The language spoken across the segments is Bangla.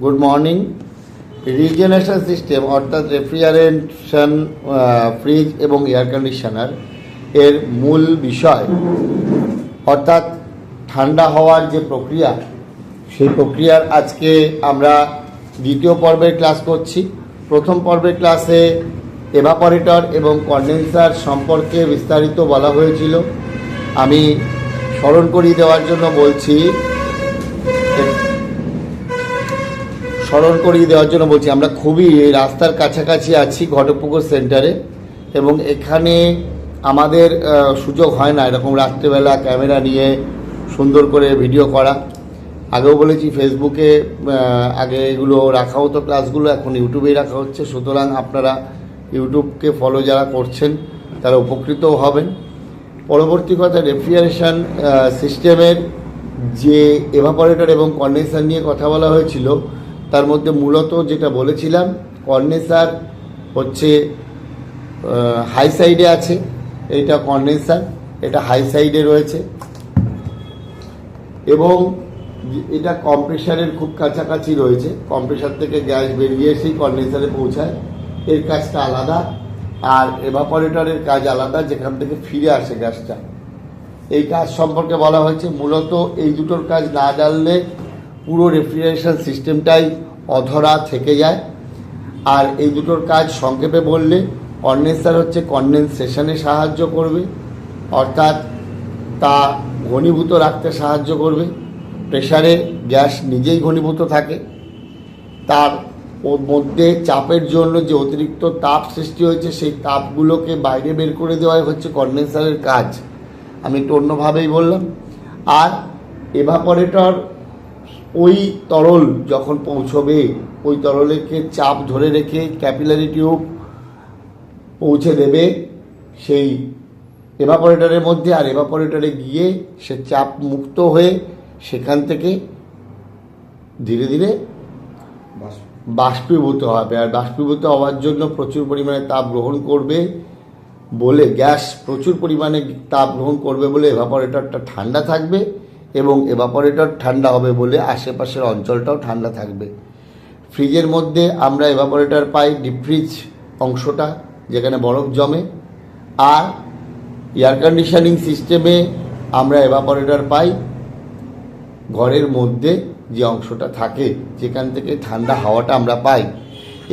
গুড মর্নিং রিজেনারেশন সিস্টেম অর্থাৎ রেফ্রিজারেশন ফ্রিজ এবং এয়ার কন্ডিশনার এর মূল বিষয়। অর্থাৎ ঠান্ডা হওয়ার যে প্রক্রিয়া, সেই প্রক্রিয়ার আজকে আমরা দ্বিতীয় পর্বের ক্লাস করছি। প্রথম পর্বের ক্লাসে এভাপরেটর এবং কন্ডেন্সার সম্পর্কে বিস্তারিত বলা হয়েছিল। আমি স্মরণ করিয়ে দেওয়ার জন্য বলছি স্মরণ করিয়ে দেওয়ার জন্য বলছি, আমরা খুবই রাস্তার কাছাকাছি আছি ঘটকপুকুর সেন্টারে, এবং এখানে আমাদের সুযোগ হয় না এরকম রাত্রেবেলা ক্যামেরা নিয়ে সুন্দর করে ভিডিও করা। আগেও বলেছি, ফেসবুকে আগে এগুলো রাখা হতো, ক্লাসগুলো এখন ইউটিউবেই রাখা হচ্ছে। সুতরাং আপনারা ইউটিউবকে ফলো যারা করছেন, তারা উপকৃতও হবেন। পরবর্তী কথা রেফ্রিজারেশন সিস্টেমের যে এভাপরেটর এবং কন্ডেন্সার নিয়ে কথা বলা হয়েছিল তার মধ্যে মূলত যেটা বলেছিলাম কন্ডেন্সার হচ্ছে হাই সাইডে আছে, এইটা কন্ডেন্সার এটা হাই সাইডে রয়েছে। এবং এটা কম্প্রেসারের খুব কাছাকাছি রয়েছে, কম্প্রেসার থেকে গ্যাস বেরিয়ে এসেই কন্ডেন্সারে পৌঁছায়। এর কাজটা আলাদা, আর এভাপরেটরের কাজ আলাদা, যেখান থেকে ফিরে আসে গ্যাসটা। এই কাজ সম্পর্কে বলা হয়েছে, মূলত এই দুটোর কাজ না জানলে পুরো রেফ্রিজারেশন সিস্টেমটাই অধরা থেকে যায়। আর এই দুটোর কাজ সংক্ষেপে বললে কন্ডেন্সার হচ্ছে কন্ডেনসেশনে সাহায্য করবে, অর্থাৎ তা ঘনীভূত রাখতে সাহায্য করবে। প্রেশারে গ্যাস নিজেই ঘনীভূত থাকে। তার ওর মধ্যে চাপের জন্য যে অতিরিক্ত তাপ সৃষ্টি হয়েছে, সেই তাপগুলোকে বাইরে বের করে দেওয়াই হচ্ছে কন্ডেন্সারের কাজ। আমি একটু অন্যভাবেই বললাম। আর এভাপরেটর ওই তরল যখন পৌঁছবে, ওই তরলেকে চাপ ধরে রেখে ক্যাপিলারি টিউব পৌঁছে দেবে সেই এভাপরেটরের মধ্যে। আর এভাপরেটরে গিয়ে সে চাপ মুক্ত হয়ে সেখান থেকে ধীরে ধীরে বাষ্পীভূত হবে। আর বাষ্পীভূত হওয়ার জন্য প্রচুর পরিমাণে তাপ গ্রহণ করবে বলে, গ্যাস প্রচুর পরিমাণে তাপ গ্রহণ করবে বলে এভাপরেটরটা ঠান্ডা থাকবে। এবং এভাপরেটর ঠান্ডা হবে বলে আশেপাশের অঞ্চলটাও ঠান্ডা থাকবে। ফ্রিজের মধ্যে আমরা এভাপরেটর পাই ডিপ ফ্রিজ অংশটা, যেখানে বরফ জমে। আর এয়ার কন্ডিশনিং সিস্টেমে আমরা এভাপরেটর পাই ঘরের মধ্যে যে অংশটা থাকে, যেখান থেকে ঠান্ডা হাওয়াটা আমরা পাই।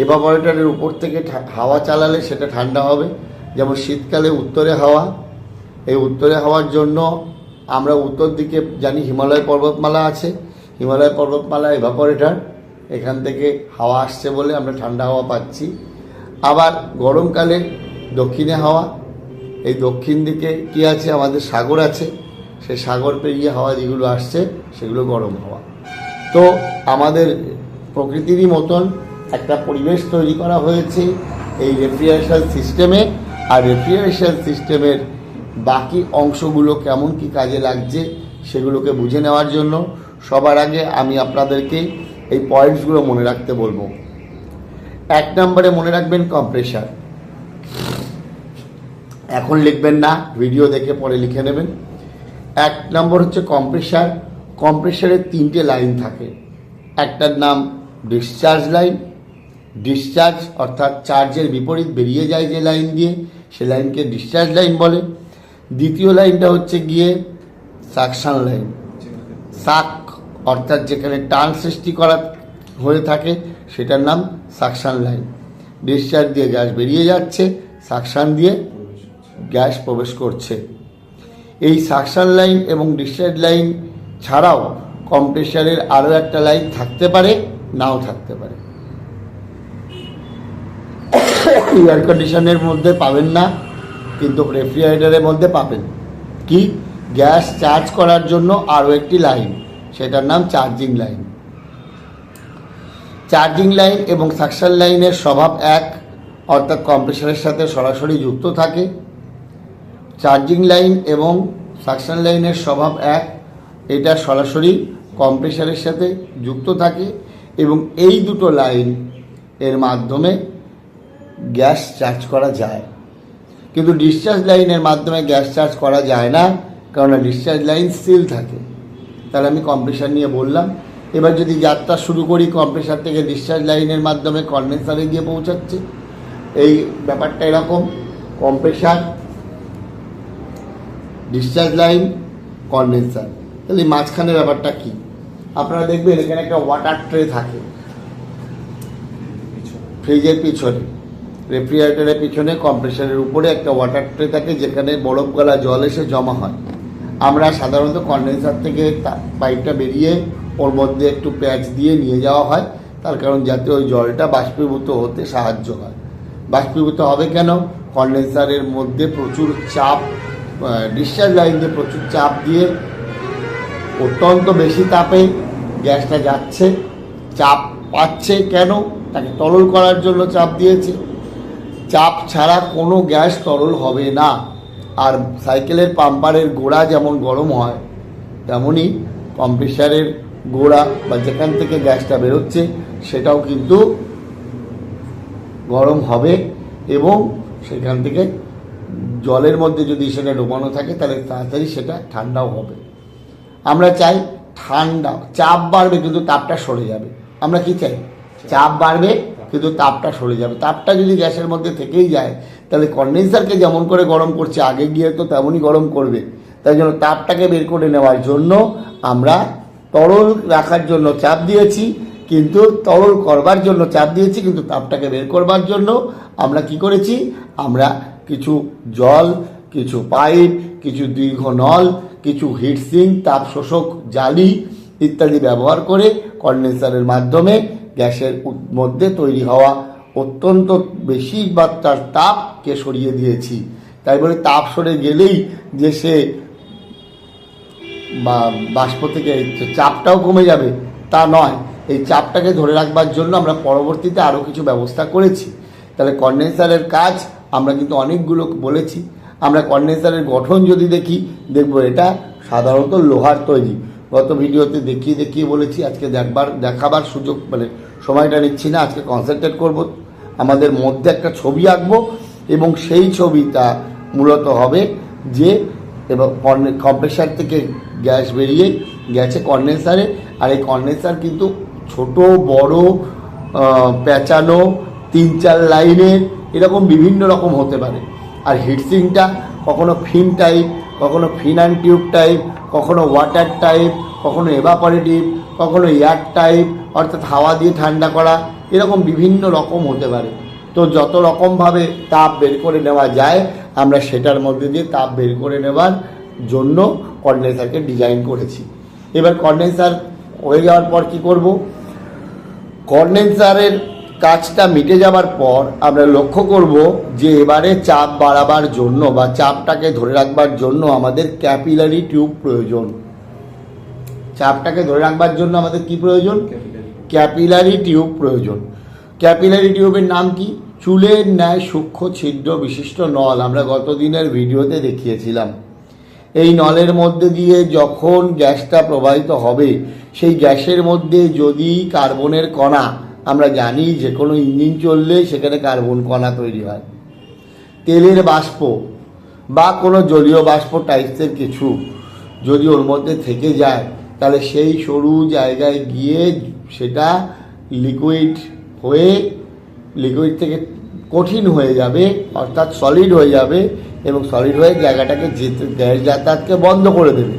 এভাপরেটরের উপর থেকে হাওয়া চালালে সেটা ঠান্ডা হবে। যেমন শীতকালে উত্তরে হাওয়া, এই উত্তরে হাওয়ার জন্য আমরা উত্তর দিকে জানি হিমালয় পর্বতমালা আছে। হিমালয় পর্বতমালা এভাপরেটর এখান থেকে হাওয়া আসছে বলে আমরা ঠান্ডা হাওয়া পাচ্ছি। আবার গরমকালে দক্ষিণে হাওয়া, এই দক্ষিণ দিকে কি আছে? আমাদের সাগর আছে। সেই সাগর পেরিয়ে হাওয়া যেগুলো আসছে, সেগুলো গরম হাওয়া। তো আমাদের প্রকৃতিরই মতন একটা পরিবেশ তৈরি করা হয়েছে এই রেফ্রিজারেশন সিস্টেমে। আর রেফ্রিজারেশন সিস্টেমের বাকি অংশগুলো কেমন কি কাজে লাগছে সেগুলোকে বুঝে নেওয়ার জন্য সবার আগে আমি আপনাদেরকে এই পয়েন্টসগুলো মনে রাখতে বলব। এক নম্বরে মনে রাখবেন কম্প্রেসার এখন লিখবেন না ভিডিও দেখে পরে লিখে নেবেন। এক নম্বর হচ্ছে কম্প্রেসার কম্প্রেসারের তিনটে লাইন থাকে। একটার নাম ডিসচার্জ লাইন ডিসচার্জ অর্থাৎ চার্জের বিপরীত বেরিয়ে যায় যে লাইন দিয়ে, সে লাইনকে ডিসচার্জ লাইন বলে। দ্বিতীয় লাইনটা হচ্ছে গিয়ে সাকশন লাইন সাক অর্থাৎ যেখানে টান সৃষ্টি করা হয়ে থাকে, সেটার নাম সাকশন লাইন ডিসচার্জ দিয়ে গ্যাস বেরিয়ে যাচ্ছে সাকশান দিয়ে গ্যাস প্রবেশ করছে। এই সাকশান লাইন এবং ডিসচার্জ লাইন ছাড়াও কম্প্রেসারের আরও একটা লাইন থাকতে পারে, নাও থাকতে পারে। এয়ার কন্ডিশনের মধ্যে পাবেন না। কিন্তু রেফ্রিজারেটরের মধ্যে পাবেন। কি? গ্যাস চার্জ করার জন্য আরও একটি লাইন। সেটার নাম চার্জিং লাইন। চার্জিং লাইন এবং সাকশন লাইনের স্বভাব এক, অর্থাৎ কম্প্রেসারের সাথে সরাসরি যুক্ত থাকে। চার্জিং লাইন এবং সাকশন লাইনের স্বভাব এক, এটা সরাসরি কম্প্রেসারের সাথে যুক্ত থাকে এবং এই দুটো লাইন এর মাধ্যমে গ্যাস চার্জ করা যায়। কিন্তু ডিসচার্জ লাইনের মাধ্যমে গ্যাস চার্জ করা যায় না কারণ ডিসচার্জ লাইন সিল থাকে। তাহলে আমি কম্প্রেসার নিয়ে বললাম এবার যদি যাত্রা শুরু করি কম্প্রেসার থেকে ডিসচার্জ লাইনের মাধ্যমে কন্ডেন্সারে গিয়ে পৌঁছাচ্ছে। এই ব্যাপারটা এরকম কম্প্রেসার ডিসচার্জ লাইন কন্ডেন্সার তাহলে এই মাঝখানে ব্যাপারটা কি? আপনারা দেখবেন এখানে একটা ওয়াটার ট্রে থাকে। ফ্রিজের পিছনে। রেফ্রিজারেটরের পিছনে কম্প্রেসারের উপরে একটা ওয়াটার ট্রে থাকে যেখানে বরফ গলা জল এসে জমা হয়। আমরা সাধারণত কন্ডেন্সার থেকে পাইপটা বেরিয়ে ওর মধ্যে একটু প্যাচ দিয়ে নিয়ে যাওয়া হয়। তার কারণ যাতে ওই জলটা বাষ্পীভূত হতে সাহায্য হয়। বাষ্পীভূত হবে কেন? কন্ডেন্সারের মধ্যে প্রচুর চাপ ডিসচার্জ লাইন দিয়ে প্রচুর চাপ দিয়ে অত্যন্ত বেশি তাপে গ্যাসটা যাচ্ছে, চাপ পাচ্ছে কেন? তাকে তরল করার জন্য চাপ দিয়েছে। চাপ ছাড়া কোনো গ্যাস তরল হবে না। আর সাইকেলের পাম্পারের গোড়া যেমন গরম হয় তেমনই কম্প্রেসারের গোড়া বা যেখান থেকে গ্যাসটা বেরোচ্ছে, সেটাও কিন্তু গরম হবে এবং সেখান থেকে জলের মধ্যে যদি সেটা ডোবানো থাকে, তাহলে তাড়াতাড়ি সেটা ঠান্ডাও হবে। আমরা চাই ঠান্ডা, চাপ বাড়বে কিন্তু তাপটা সরে যাবে। আমরা কি চাই? চাপ বাড়বে কিন্তু তাপটা সরে যাবে। তাপটা যদি গ্যাসের মধ্যে থেকেই যায়, তাহলে কন্ডেন্সারকে যেমন করে গরম করছে, আগে গিয়ে তো তেমনই গরম করবে। তাই জন্য তাপটাকে বের করে নেওয়ার জন্য আমরা তরল রাখার জন্য চাপ দিয়েছি, কিন্তু তরল করবার জন্য চাপ দিয়েছি, কিন্তু তাপটাকে বের করবার জন্য আমরা কি করেছি? আমরা কিছু জল, কিছু পাইপ, কিছু দীর্ঘ নল, কিছু হিটসিং তাপ শোষক জালি ইত্যাদি ব্যবহার করে কন্ডেন্সারের মাধ্যমে গ্যাসের মধ্যে তৈরি হওয়া অত্যন্ত বেশি মাত্রার তাপকে সরিয়ে দিয়েছি। তাই বলে তাপ সরে গেলেই যে সে বা, বাষ্প থেকে চাপটাও কমে যাবে, তা নয়। এই চাপটাকে ধরে রাখবার জন্য আমরা পরবর্তীতে আরও কিছু ব্যবস্থা করেছি। তাহলে কন্ডেন্সারের কাজ আমরা কিন্তু অনেকগুলো বলেছি। আমরা কন্ডেন্সারের গঠন যদি দেখি, দেখব এটা সাধারণত লোহার তৈরি। গত ভিডিওতে দেখিয়ে দেখিয়ে বলেছি, আজকে দেখবার, দেখাবার সুযোগ মানে সময়টা নিচ্ছি না, আজকে কনসেন্ট্রেট করব। আমাদের মধ্যে একটা ছবি আঁকবো এবং সেই ছবিটা মূলত হবে যে, এবং কম্প্রেসার থেকে গ্যাস বেরিয়ে গেছে কন্ডেন্সারে আর এই কন্ডেন্সার কিন্তু ছোট, বড় পেঁচানো, তিন চার লাইনের, এরকম বিভিন্ন রকম হতে পারে। আর হিটসিংটা কখনো ফিন টাইপ কখনো ফিন অ্যান্ড টিউব টাইপ কখনো ওয়াটার টাইপ কখনো এভাপরেটিভ কখনো এয়ার টাইপ অর্থাৎ হাওয়া দিয়ে ঠান্ডা করা, এরকম বিভিন্ন রকম হতে পারে। তো যত রকমভাবে তাপ বের করে নেওয়া যায়, আমরা সেটার মধ্যে দিয়ে তাপ বের করে নেওয়ার জন্য কন্ডেন্সারকে ডিজাইন করেছি। এবার কন্ডেন্সার হয়ে যাওয়ার পর কি করব? কন্ডেন্সারের কাজটা মিটে যাবার পর আমরা লক্ষ্য করব যে এবারে চাপ বাড়াবার জন্য বা চাপটাকে ধরে রাখবার জন্য আমাদের ক্যাপিলারি টিউব প্রয়োজন। চাপটাকে ধরে রাখবার জন্য আমাদের কি প্রয়োজন? ক্যাপিলারি টিউব প্রয়োজন। ক্যাপিলারি টিউবের নাম কি? চুলের ন্যায় সূক্ষ্ম ছিদ্র বিশিষ্ট নল। আমরা গত দিনের ভিডিওতে দেখিয়েছিলাম। এই নলের মধ্যে দিয়ে যখন গ্যাসটা প্রবাহিত হবে, সেই গ্যাসের মধ্যে যদি কার্বনের কণা, আমরা জানি যে কোনো ইঞ্জিন চললে সেখানে কার্বন কণা তৈরি হয়। তেলের বাষ্প বা কোনো জলীয় বাষ্প টাইপসের কিছু যদি ওর মধ্যে থেকে যায়, তাহলে সেই সরু জায়গায় গিয়ে সেটা লিকুইড হয়ে লিকুইড থেকে কঠিন হয়ে যাবে, অর্থাৎ সলিড হয়ে যাবে এবং সলিড হয়ে জায়গাটাকে যেতে, গ্যাস যাতায়াতকে বন্ধ করে দেবে।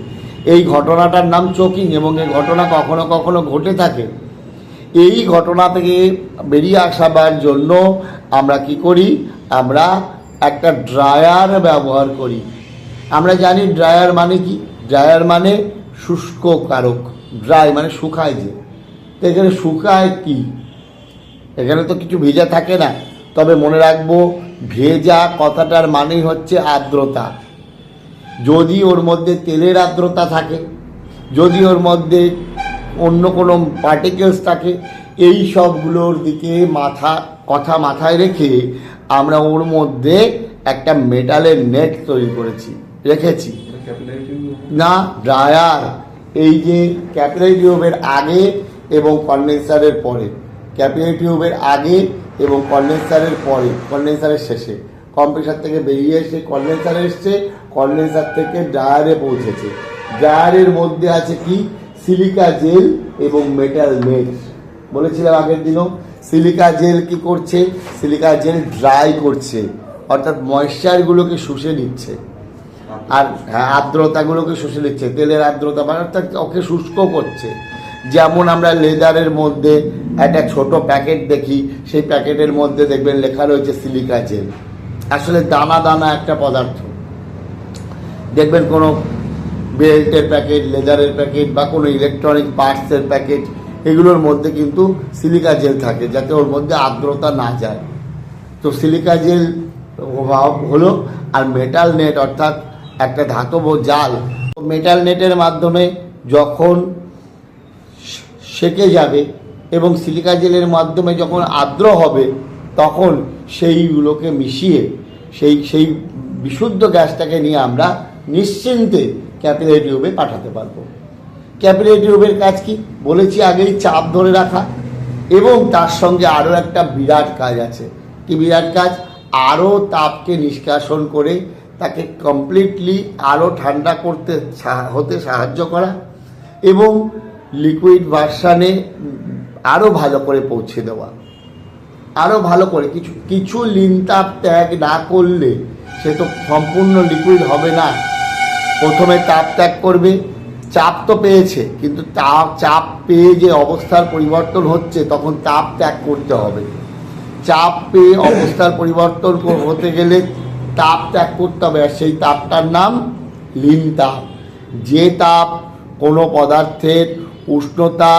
এই ঘটনাটার নাম চোকিং এবং এই ঘটনা কখনো কখনো ঘটে থাকে। এই ঘটনা থেকে বেরিয়ে আসাবার জন্য আমরা কি করি? আমরা একটা ড্রায়ার ব্যবহার করি। আমরা জানি ড্রায়ার মানে কি? ড্রায়ার মানে শুষ্ক কারক। ড্রাই মানে শুকায় যে। তো এখানে শুকায় কি? এখানে তো কিছু ভেজা থাকে না। তবে মনে রাখব ভেজা কথাটার মানেই হচ্ছে আর্দ্রতা। যদি ওর মধ্যে তেলের আর্দ্রতা থাকে যদি ওর মধ্যে অন্য কোনো পার্টিকেলস থাকে এই সবগুলোর দিকে মাথা কথা মাথায় রেখে আমরা ওর মধ্যে একটা মেটালের নেট তৈরি করেছি। রেখেছি। না ড্রায়ার এই যে ক্যাপিলারি টিউবের আগে এবং কন্ডেন্সারের পরে ক্যাপিলারি টিউবের আগে এবং কন্ডেন্সারের পরে, কন্ডেন্সারের শেষে। কম্প্রেসার থেকে বেরিয়ে এসে কন্ডেন্সারে এসছে, কন্ডেন্সার থেকে ড্রায়ারে পৌঁছেছে। ড্রায়ারের মধ্যে আছে কি? সিলিকা জেল এবং মেটাল নেট বলেছিলাম আগের দিনও, সিলিকা জেল কি করছে? সিলিকা জেল ড্রাই করছে। অর্থাৎ ময়েশ্চারগুলোকে শুষে নিচ্ছে। আর হ্যাঁ আর্দ্রতাগুলোকে শুষে নিচ্ছে। তেলের আর্দ্রতা মানে অর্থাৎ ওকে শুষ্ক করছে। যেমন আমরা লেদারের মধ্যে একটা ছোট প্যাকেট দেখি, সেই প্যাকেটের মধ্যে দেখবেন লেখা রয়েছে সিলিকা জেল। আসলে দানা দানা একটা পদার্থ। দেখবেন কোনো বেল্টের প্যাকেট, লেদারের প্যাকেট বা কোনো ইলেকট্রনিক পার্টসের প্যাকেট, এগুলোর মধ্যে কিন্তু সিলিকা জেল থাকে, যাতে ওর মধ্যে আর্দ্রতা না যায়। তো সিলিকা জেল হলো, আর মেটাল নেট অর্থাৎ একটা ধাতব জাল। মেটাল নেটের মাধ্যমে যখন সেকে যাবে এবং সিলিকা জেলের মাধ্যমে যখন আর্দ্র হবে, তখন সেইগুলোকে মিশিয়ে, সেই সেই বিশুদ্ধ গ্যাসটাকে নিয়ে আমরা নিশ্চিন্তে ক্যাপিলারি টিউবে পাঠাতে পারব। ক্যাপিলারি টিউবের কাজ কি? বলেছি আগেই, চাপ ধরে রাখা। এবং তার সঙ্গে আরও একটা বিরাট কাজ আছে। কি বিরাট কাজ? আরও তাপকে নিষ্কাশন করে তাকে কমপ্লিটলি আরও ঠান্ডা করতে হতে সাহায্য করা। এবং লিকুইড ভার্সানে আরও ভালো করে পৌঁছে দেওয়া। আরও ভালো করে কিছু কিছু লিনতাপ ত্যাগ না করলে সে তো সম্পূর্ণ লিকুইড হবে না। প্রথমে তাপ ত্যাগ করবে। চাপ তো পেয়েছে, কিন্তু তাপ, চাপ পেয়ে যে অবস্থার পরিবর্তন হচ্ছে, তখন তাপ ত্যাগ করতে হবে। চাপ পেয়ে অবস্থার পরিবর্তন হতে গেলে তাপ ত্যাগ করতে হবে, আর সেই তাপটার নাম লিন তাপ যে তাপ কোনো পদার্থের উষ্ণতা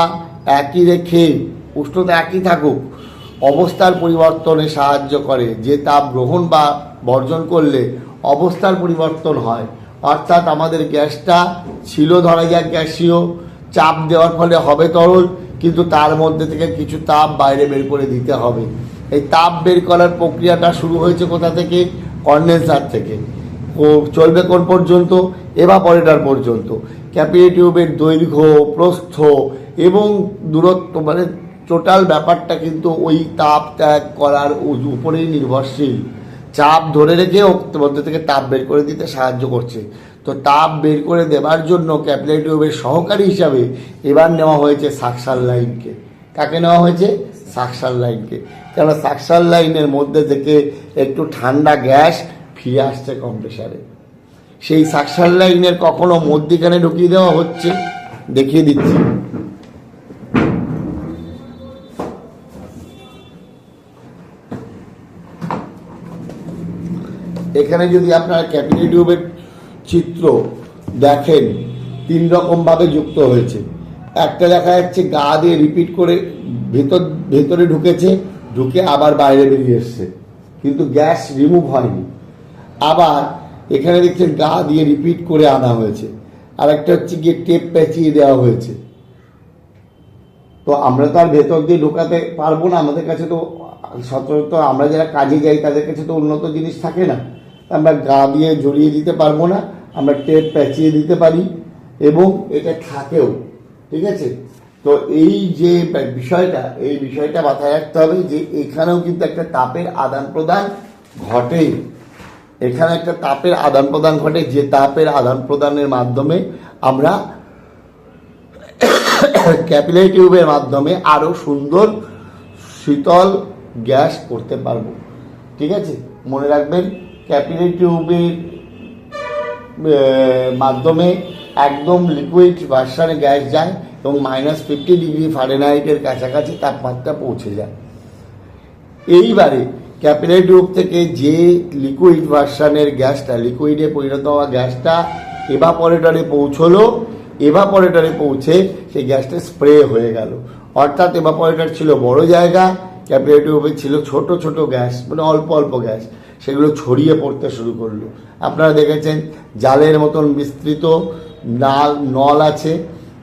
একই রেখে, উষ্ণতা একই থাকুক, অবস্থার পরিবর্তনে সাহায্য করে। যে তাপ গ্রহণ বা বর্জন করলে অবস্থার পরিবর্তন হয়। অর্থাৎ আমাদের গ্যাসটা ছিল ধরা যাক গ্যাসীয়, চাপ দেওয়ার ফলে হবে তরল, কিন্তু তার মধ্যে থেকে কিছু তাপ বাইরে বের করে দিতে হবে। এই তাপ বের করার প্রক্রিয়াটা শুরু হয়েছে কোথা থেকে? কন্ডেন্সার থেকে। চলবে কোন পর্যন্ত? এভাপরেটার পর্যন্ত। ক্যাপিলারি টিউবের দৈর্ঘ্য, প্রস্থ এবং দূরত্ব মানে টোটাল ব্যাপারটা কিন্তু ওই তাপ ত্যাগ করার উপরেই নির্ভরশীল। চাপ ধরে রেখে ওর মধ্যে থেকে তাপ বের করে দিতে সাহায্য করছে। তো তাপ বের করে দেওয়ার জন্য ক্যাপিলারি টিউবের সহকারী হিসাবে এবার নেওয়া হয়েছে সাকসার লাইনকে। কাকে নেওয়া হয়েছে? সাকসার লাইনকে। কেন সাকসার লাইনের মধ্যে থেকে একটু ঠান্ডা গ্যাস ফিরে আসছে কম্প্রেসারে। সেই সাকসার লাইনের কখনো মধ্যিখানে ঢুকিয়ে দেওয়া হচ্ছে, দেখিয়ে দিচ্ছি। এখানে যদি আপনারা ক্যাপিটাল টিউবের চিত্র দেখেন, তিন রকমভাবে যুক্ত হয়েছে। একটা দেখা যাচ্ছে গা দিয়ে রিপিট করে ভেতর, ভেতরে ঢুকেছে, ঢুকে আবার বাইরে বেরিয়ে এসছে। কিন্তু গ্যাস রিমুভ হয়নি। আবার এখানে দেখছেন গা দিয়ে রিপিট করে আনা হয়েছে। আর একটা হচ্ছে গিয়ে টেপ পেঁচিয়ে দেওয়া হয়েছে। তো আমরা তো আর ভেতর দিয়ে ঢোকাতে পারব না, আমাদের কাছে তো সচরাচর আমরা যারা কাজে যাই, তাদের কাছে তো উন্নত জিনিস থাকে না। আমরা গা দিয়ে জড়িয়ে দিতে পারব না, আমরা টেপ পেঁচিয়ে দিতে পারি, এবং এটা থাকেও, ঠিক আছে? তো এই যে বিষয়টা, এই বিষয়টা মাথায় রাখতে হবে যে এখানেও কিন্তু একটা তাপের আদান প্রদান ঘটে এখানে একটা তাপের আদান প্রদান ঘটে। যে তাপের আদান প্রদানের মাধ্যমে আমরা ক্যাপিলারি টিউবের মাধ্যমে আরও সুন্দর শীতল গ্যাস করতে পারব। ঠিক আছে? মনে রাখবেন, ক্যাপিলারি টিউবের মাধ্যমে একদম লিকুইড ভার্সানে গ্যাস যায় এবং মাইনাস ফিফটি ডিগ্রি ফারেনহাইটের কাছাকাছি তাপমাত্রা পৌঁছে যায়। এইবারে ক্যাপিলারি টিউব থেকে যে লিকুইড ভার্সানের গ্যাসটা লিকুইডে পরিণত হওয়া গ্যাসটা এভাপরেটরে পৌঁছলো এভাপরেটরে পৌঁছে সেই গ্যাসটা স্প্রে হয়ে গেল। অর্থাৎ এভাপরেটর ছিল বড় জায়গা ক্যাপিলারি টিউবে ছিল ছোট ছোট গ্যাস মানে অল্প অল্প গ্যাস, সেগুলো ছড়িয়ে পড়তে শুরু করল। আপনারা দেখেছেন জালের মতন বিস্তৃত নাল, নল আছে,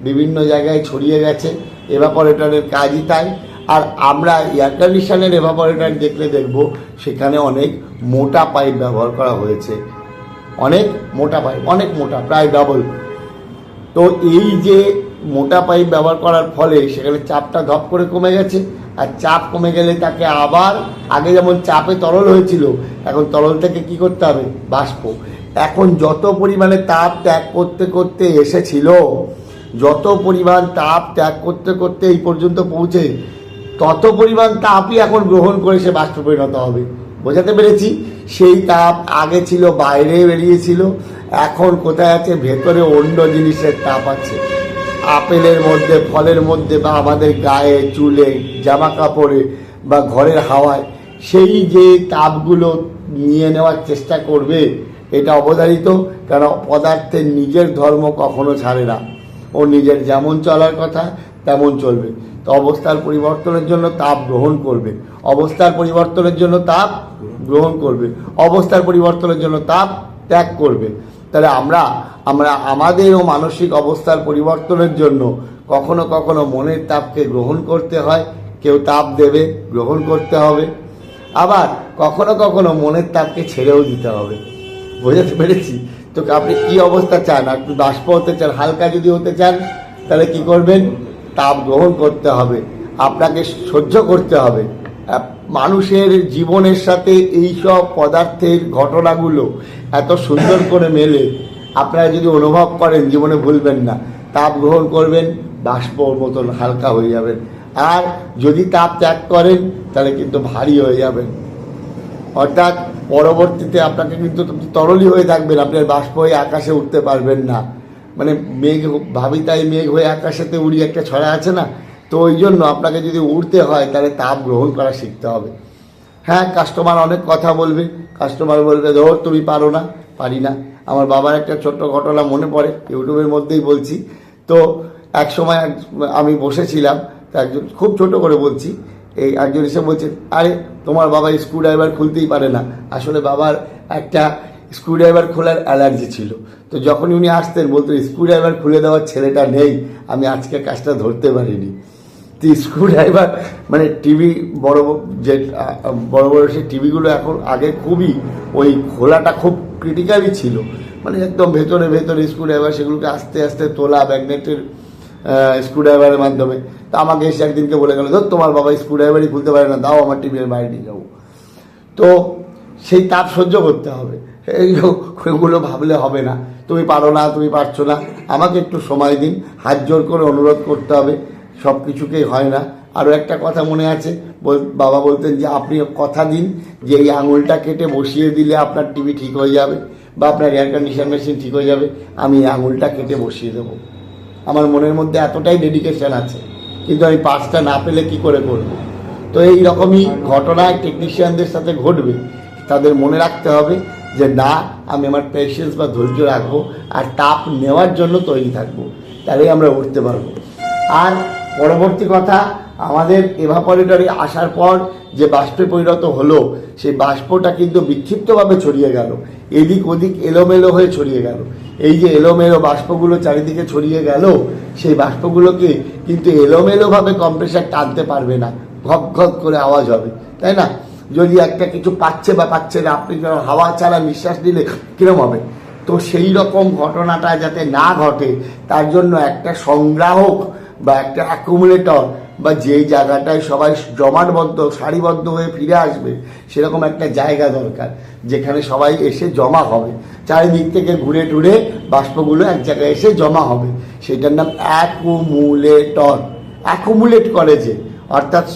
বিভিন্ন জায়গায় ছড়িয়ে গেছে এভাপরেটরের কাজই তাই। আর আমরা এয়ার কন্ডিশনের এভাপরেটর দেখলে দেখব, সেখানে অনেক মোটা পাইপ ব্যবহার করা হয়েছে। অনেক মোটা পাইপ অনেক মোটা, প্রায় ডাবল তো এই যে মোটা পাইপ ব্যবহার করার ফলে সেখানে চাপটা ধপ করে কমে গেছে, আর চাপ কমে গেলে তাকে আবার আগে যেমন চাপে তরল হয়েছিল, এখন তরল থেকে কি করতে হবে? বাষ্প। এখন যত পরিমাণে তাপ ত্যাগ করতে করতে এসেছিল, যত পরিমাণ তাপ ত্যাগ করতে করতে এই পর্যন্ত পৌঁছে তত পরিমাণ তাপই এখন গ্রহণ করে সে বাষ্প পরিণত হবে। বোঝাতে পেরেছি? সেই তাপ আগে ছিল, বাইরে বেরিয়েছিল। এখন কোথায় আছে? ভেতরে অন্য জিনিসের তাপ আছে। আপেলের মধ্যে, ফলের মধ্যে বা আমাদের গায়ে, চুলে জামা কাপড়ে বা ঘরের হাওয়ায় সেই যে তাপগুলো নিয়ে নেওয়ার চেষ্টা করবে, এটা অবধারিত কারণ পদার্থের নিজের ধর্ম কখনো ছাড়ে না। ও নিজের যেমন চলার কথা, তেমন চলবে। তো অবস্থার পরিবর্তনের জন্য তাপ গ্রহণ করবে। অবস্থার পরিবর্তনের জন্য তাপ গ্রহণ করবে। অবস্থার পরিবর্তনের জন্য তাপ ত্যাগ করবে। তাহলে আমরা আমরা আমাদেরও মানসিক অবস্থার পরিবর্তনের জন্য কখনো কখনো মনের তাপকে গ্রহণ করতে হয়। কেউ তাপ দেবে, গ্রহণ করতে হবে। আবার কখনো কখনো মনের তাপকে ছেড়েও দিতে হবে। বোঝাতে পেরেছি? তো আপনি কি অবস্থা চান? আপনি বাষ্প হতে চান, হালকা যদি হতে চান, তাহলে কি করবেন? তাপ গ্রহণ করতে হবে, আপনাকে সহ্য করতে হবে। মানুষের জীবনের সাথে এই সব পদার্থের ঘটনাগুলো এত সুন্দর করে মেলে, আপনারা যদি অনুভব করেন, জীবনে ভুলবেন না। তাপ গ্রহণ করবেন, বাষ্পর মতন হালকা হয়ে যাবেন। আর যদি তাপ ত্যাগ করেন, তাহলে কিন্তু ভারী হয়ে যাবেন। অর্থাৎ পরবর্তীতে আপনাকে কিন্তু তরলই হয়ে থাকবেন, আপনার বাষ্প হয়ে আকাশে উঠতে পারবেন না। মানে মেঘ ভাবি তাই মেঘ হয়ে আকাশেতে উড়ি একটা ছড়া আছে না? তো ওই জন্য আপনাকে যদি উড়তে হয়, তাহলে তাপ গ্রহণ করা শিখতে হবে। হ্যাঁ কাস্টমার অনেক কথা বলবে। কাস্টমার বলবে, ধর তুমি পারো না। পারি না। আমার বাবার একটা ছোট্ট ঘটনা মনে পড়ে, ইউটিউবের মধ্যেই বলছি। তো এক সময় আমি বসেছিলাম, তো একজন, খুব ছোট করে বলছি। এই একজন এসে বলছে, আরে, তোমার বাবা স্ক্রু ড্রাইভার খুলতেই পারে না। আসলে বাবার একটা স্ক্রু ড্রাইভার খোলার অ্যালার্জি ছিল। তো যখনই উনি আসতেন, বলতো স্ক্রু ড্রাইভার খুলে দেওয়ার ছেলেটা নেই, আমি আজকে কাজটা ধরতে পারিনি। তো স্ক্রু ড্রাইভার মানে টিভি বড় যে, বড় বড় সেই টিভিগুলো এখন আগে খুবই, ওই খোলাটা খুব ক্রিটিক্যালি ছিল। মানে একদম ভেতরে ভেতরে স্ক্রু ড্রাইভার সেগুলোকে আস্তে আস্তে তোলা ম্যাগনেটের স্ক্রু ড্রাইভারের মাধ্যমে। তা আমাকে এসে একদিনকে বলে গেল, ধর, তোমার বাবা স্ক্রু ড্রাইভারই খুলতে পারে না, দাও আমার টিভির বাইরে নিয়ে যাব তো সেই তাপ সহ্য করতে হবে। এইগুলো ভাবলে হবে না। তুমি পারো না, তুমি পারছ না। আমাকে একটু সময় দিন, হাত জোর করে অনুরোধ করতে হবে সব কিছুকেই হয় না। আরও একটা কথা মনে আছে বাবা বলতেন যে, আপনি কথা দিন, যে এই আঙুলটা কেটে বসিয়ে দিলে আপনার টিভি ঠিক হয়ে যাবে বা আপনার এয়ার কন্ডিশন মেশিন ঠিক হয়ে যাবে। আমি এই আঙুলটা কেটে বসিয়ে দেবো। আমার মনের মধ্যে এতটাই ডেডিকেশন আছে, কিন্তু আমি পার্সটা না পেলে কি করে করব? তো এই রকমই ঘটনায় টেকনিশিয়ানদের সাথে ঘটবে। তাদের মনে রাখতে হবে যে না, আমি আমার পেশেন্স বা ধৈর্য রাখব আর তাপ নেওয়ার জন্য তৈরি থাকব। তাহলেই আমরা উঠতে পারব। আর পরবর্তী কথা, আমাদের এভাপরেটরে আসার পর যে বাষ্পে পরিণত হলো, সেই বাষ্পটা কিন্তু বিক্ষিপ্তভাবে ছড়িয়ে গেল। এদিক ওদিক এলোমেলো হয়ে ছড়িয়ে গেল। এই যে এলোমেলো বাষ্পগুলো চারিদিকে ছড়িয়ে গেল, সেই বাষ্পগুলোকে কিন্তু এলোমেলোভাবে কম্প্রেসার টানতে পারবে না। ঘক ঘক করে আওয়াজ হবে, তাই না? যদি একটা কিছু পাচ্ছে বা পাচ্ছে না, আপনি যখন হাওয়া ছাড়া নিঃশ্বাস দিলে কিরম হবে? তো সেই রকম ঘটনাটা যাতে না ঘটে, তার জন্য একটা সংগ্রাহক বা একটা অ্যাকুমুলেটর বা যেই জায়গাটায় সবাই জমাটবদ্ধ, সারিবদ্ধ হয়ে ফিরে আসবে, সেরকম একটা জায়গা দরকার, যেখানে সবাই এসে জমা হবে। চারিদিক থেকে ঘুরে টুরে বাষ্পগুলো এক জায়গায় এসে জমা হবে। সেটার নাম অ্যাকুমুলেটর অ্যাকুমুলেট করে যে, অর্থাৎ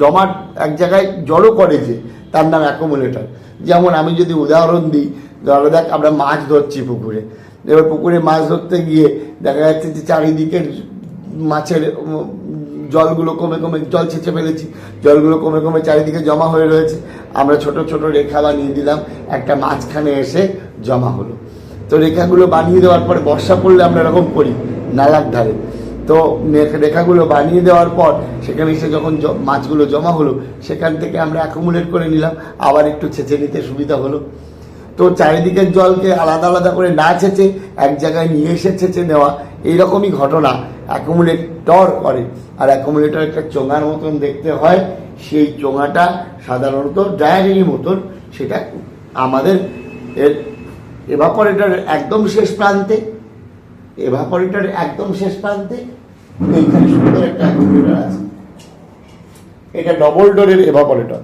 জমা এক জায়গায় জড়ো করে যে তার নাম অ্যাকুমুলেটর যেমন আমি যদি উদাহরণ দিই, ধরো দেখ আমরা মাছ ধরছি পুকুরে। এবার পুকুরে মাছ ধরতে গিয়ে দেখা যাচ্ছে যে চারিদিকে মাছের জলগুলো কমে কমে, জল ছেঁচে ফেলেছি। জলগুলো কমে কমে চারিদিকে জমা হয়ে রয়েছে। আমরা ছোট ছোট রেখা বানিয়ে দিলাম। একটা মাঝখানে এসে জমা হলো। তো রেখাগুলো বানিয়ে দেওয়ার পরে বর্ষা পড়লে আমরা এরকম করি, নালার ধারে। তো রেখাগুলো বানিয়ে দেওয়ার পর সেখানে এসে যখন মাছগুলো জমা হলো, সেখান থেকে আমরা অ্যাকুমুলেট করে নিলাম। আবার একটু ছেঁচে নিতে সুবিধা হলো। তো চারিদিকের জলকে আলাদা আলাদা করে না ছেঁচে এক জায়গায় নিয়ে এসে ছেঁচে নেওয়া এইরকমই ঘটনা। অ্যাকুমুলেটর করে। আর অ্যাকুমুলেটর একটা চোঙার মতন দেখতে হয়। সেই চোঙাটা সাধারণত ডায়ারির মতন সেটা আমাদের এর এভাপরেটরের একদম শেষ প্রান্তে। এভাপরেটরের একদম শেষ প্রান্তে, এইখানে সুন্দর একটা অ্যাকুমুলেটর আছে। এটা ডবল ডোরের এভাপরেটর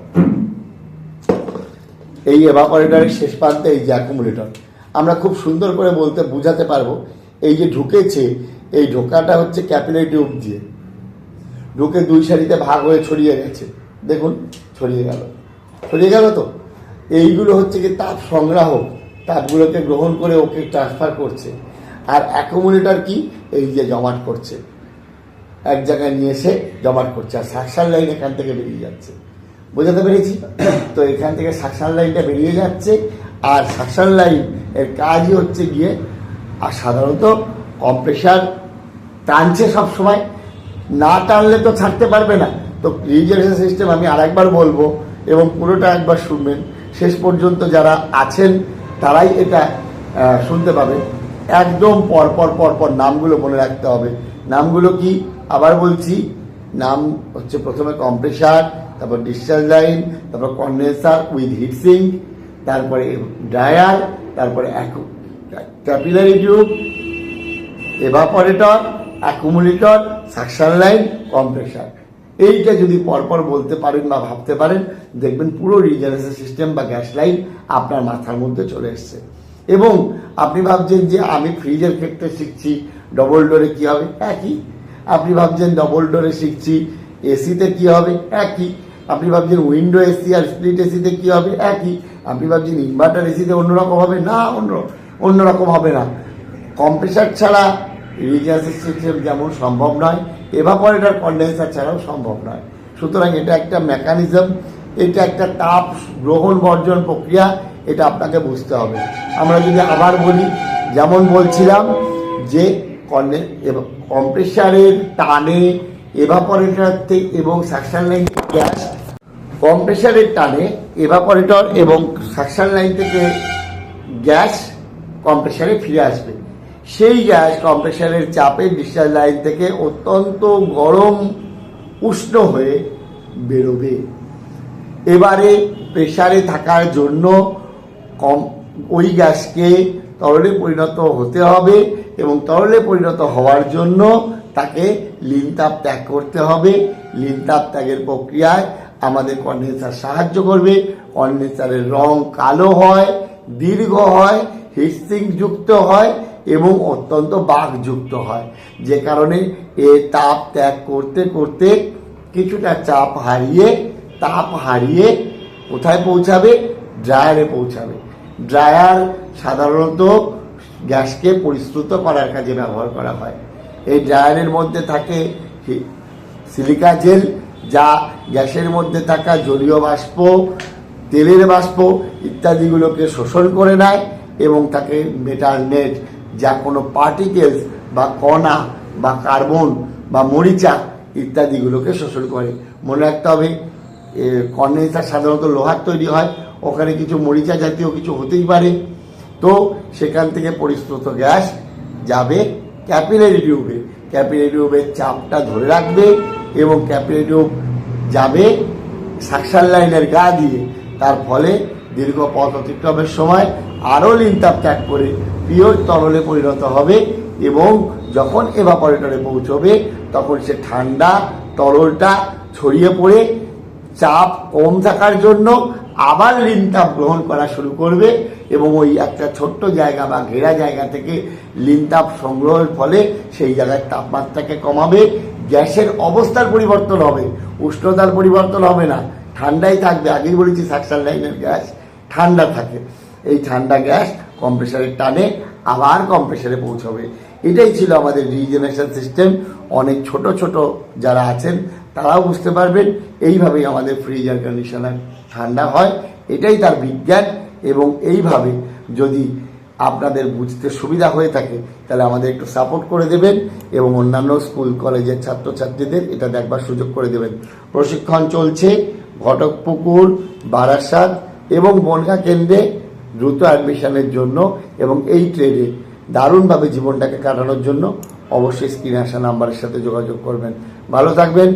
এই এভাপরেটরের শেষ প্রান্তে এই যে অ্যাকুমুলেটর আমরা খুব সুন্দর করে বলতে বোঝাতে পারব, এই যে ঢুকেছে, এই ঢোকাটা হচ্ছে ক্যাপিলারি টিউব দিয়ে। ঢুকে দুই সারিতে ভাগ হয়ে ছড়িয়ে গেছে। দেখুন, ছড়িয়ে গেল। ছড়িয়ে গেল তো? এইগুলো হচ্ছে কি তাপ সংগ্রাহক। তাপগুলোকে গ্রহণ করে ওকে ট্রান্সফার করছে। আর অ্যাকোমোডেটার কি? এই যে জমাট করছে। এক জায়গায় নিয়ে এসে জমাট করছে আর সাকসার লাইন এখান থেকে বেরিয়ে যাচ্ছে। বোঝাতে পেরেছি? তো এখান থেকে সাকসার লাইনটা বেরিয়ে যাচ্ছে আর সাকসার লাইন এর কাজই হচ্ছে গিয়ে, আর সাধারণত কম্প্রেসার টানছে সব সময় না টানলে তো ছাড়তে পারবে না। তো রিজেনেশন সিস্টেম আমি আরেকবার বলব এবং পুরোটা একবার শুনবেন। শেষ পর্যন্ত যারা আছেন, তারাই এটা শুনতে পাবে। একদম পর পর পর পর নামগুলো মনে রাখতে হবে। নামগুলো কি? আবার বলছি, নাম হচ্ছে প্রথমে কম্প্রেসার, তারপর ডিসচার্জ লাইন, তারপর কন্ডেন্সার উইথ হিটসিং তারপরে ড্রায়ার, তারপরে capillary tube, evaporator, accumulator, suction line, compressor. এইটা যদি পরপর বলতে পারেন বা ভাবতে পারেন, দেখবেন পুরো রিজেনারেশন সিস্টেম বা গ্যাস লাইন আপনার মাথার মধ্যে চলে এসছে। এবং আপনি ভাবছেন যে আমি ফ্রিজের ক্ষেত্রে শিখছি ডবল ডোরে কি হবে? একই। আপনি ভাবছেন ডবল ডোরে শিখছি এসিতে কি হবে? একই। আপনি ভাবছেন উইন্ডো এসি আর স্প্লিট এসিতে কি হবে? একই। আপনি ভাবছেন ইনভার্টার এসিতে অন্যরকম হবে? না, অন্য, অন্যরকম হবে না। কম্প্রেসার ছাড়া রিজার্সের সিস্টেম যেমন সম্ভব নয় এভাপরেটার কন্ডেন্সার ছাড়াও সম্ভব নয়। সুতরাং এটা একটা মেকানিজম এটা একটা তাপ গ্রহণ বর্জন প্রক্রিয়া এটা আপনাকে বুঝতে হবে। আমরা যদি আবার বলি, যেমন বলছিলাম যে কম্প্রেসারের টানে এভাপরেটার এবং সাকশন লাইন গ্যাস, কম্প্রেসারের টানে এভাপরেটর এবং সাকশন লাইন থেকে গ্যাস কম্প্রেসারে ফিরে আসবে। সেই গ্যাস কম্প্রেসারের চাপে ডিসচার্জ লাইন থেকে অত্যন্ত গরম উষ্ণ হয়ে বেরোবে। এবারে প্রেসারে থাকার জন্য কম, ওই গ্যাসকে তরলে পরিণত হতে হবে এবং তরলে পরিণত হওয়ার জন্য তাকে লিনতাপ ত্যাগ করতে হবে। লিনতাপ ত্যাগের প্রক্রিয়ায় আমাদের কন্ডেন্সার সাহায্য করবে। কন্ডেন্সারের রং কালো হয়, দীর্ঘ হয় হিটসিং যুক্ত হয় এবং অত্যন্ত বাঘযুক্ত হয়। যে কারণে এ তাপ ত্যাগ করতে করতে কিছুটা চাপ হারিয়ে, তাপ হারিয়ে কোথায় পৌঁছাবে? ড্রায়ারে পৌঁছাবে। ড্রায়ার সাধারণত গ্যাসকে পরিশ্রুত করার কাজে ব্যবহার করা হয়। এই ড্রায়ারের মধ্যে থাকে সিলিকা জেল, যা গ্যাসের মধ্যে থাকা জলীয় বাষ্প, তেলের বাষ্প ইত্যাদিগুলোকে শোষণ করে নেয় এবং তাকে মেটাল নেট, যা কোনো পার্টিকেলস বা কণা বা কার্বন বা মরিচা ইত্যাদিগুলোকে শোষণ করে। মনে রাখতে হবে কন্ডেন্সার সাধারণত লোহার তৈরি হয়। ওখানে কিছু মরিচা জাতীয় কিছু হতেই পারে। তো সেখান থেকে পরিশ্রুত গ্যাস যাবে ক্যাপিলারি টিউবে। ক্যাপিলারি টিউবের চাপটা ধরে রাখবে এবং ক্যাপিলারি টিউব যাবে সাকশান লাইনের গা দিয়ে। তার ফলে দীর্ঘ পথ অতিক্রমের সময় আরও লিনতাপ ত্যাগ করে পিওর তরলে পরিণত হবে এবং যখন এভাপরেটরে পৌঁছবে, তখন সে ঠান্ডা তরলটা ছড়িয়ে পড়ে। চাপ কম থাকার জন্য আবার লিনতাপ গ্রহণ করা শুরু করবে এবং ওই একটা ছোট্ট জায়গা বা ঘেরা জায়গা থেকে লিনতাপ সংগ্রহের ফলে সেই জায়গার তাপমাত্রাকে কমাবে, গ্যাসের অবস্থার পরিবর্তন হবে, উষ্ণতার পরিবর্তন হবে না, ঠান্ডাই থাকবে, আগেই বলেছি সাকসার লাইনের গ্যাস ঠান্ডা থাকে, এই ঠান্ডা গ্যাস কম্প্রেসারের টানে, আবার কম্প্রেসারে পৌঁছবে। এটাই ছিল আমাদের রিজেনারেশন সিস্টেম। অনেক ছোট ছোট যারা আছেন তারাও বুঝতে পারবেন, এইভাবেই আমাদের ফ্রিজ এয়ার কন্ডিশনার ঠান্ডা হয়, এটাই তার বিজ্ঞান। এবং এইভাবে যদি আপনাদের বুঝতে সুবিধা হয়ে থাকে, তাহলে আমাদের একটু সাপোর্ট করে দেবেন এবং অন্যান্য স্কুল কলেজের ছাত্রছাত্রীদের এটা দেখবার সুযোগ করে দেবেন। প্রশিক্ষণ চলছে ঘটকপুকুর, বারাসাত এবং বনগা কেন্দ্রে দ্রুত অ্যাডমিশনের জন্য এবং এই ট্রেডে দারুণভাবে জীবনটাকে কাটানোর জন্য অবশ্যই স্ক্রিনে আসা নাম্বারের সাথে যোগাযোগ করবেন। ভালো থাকবেন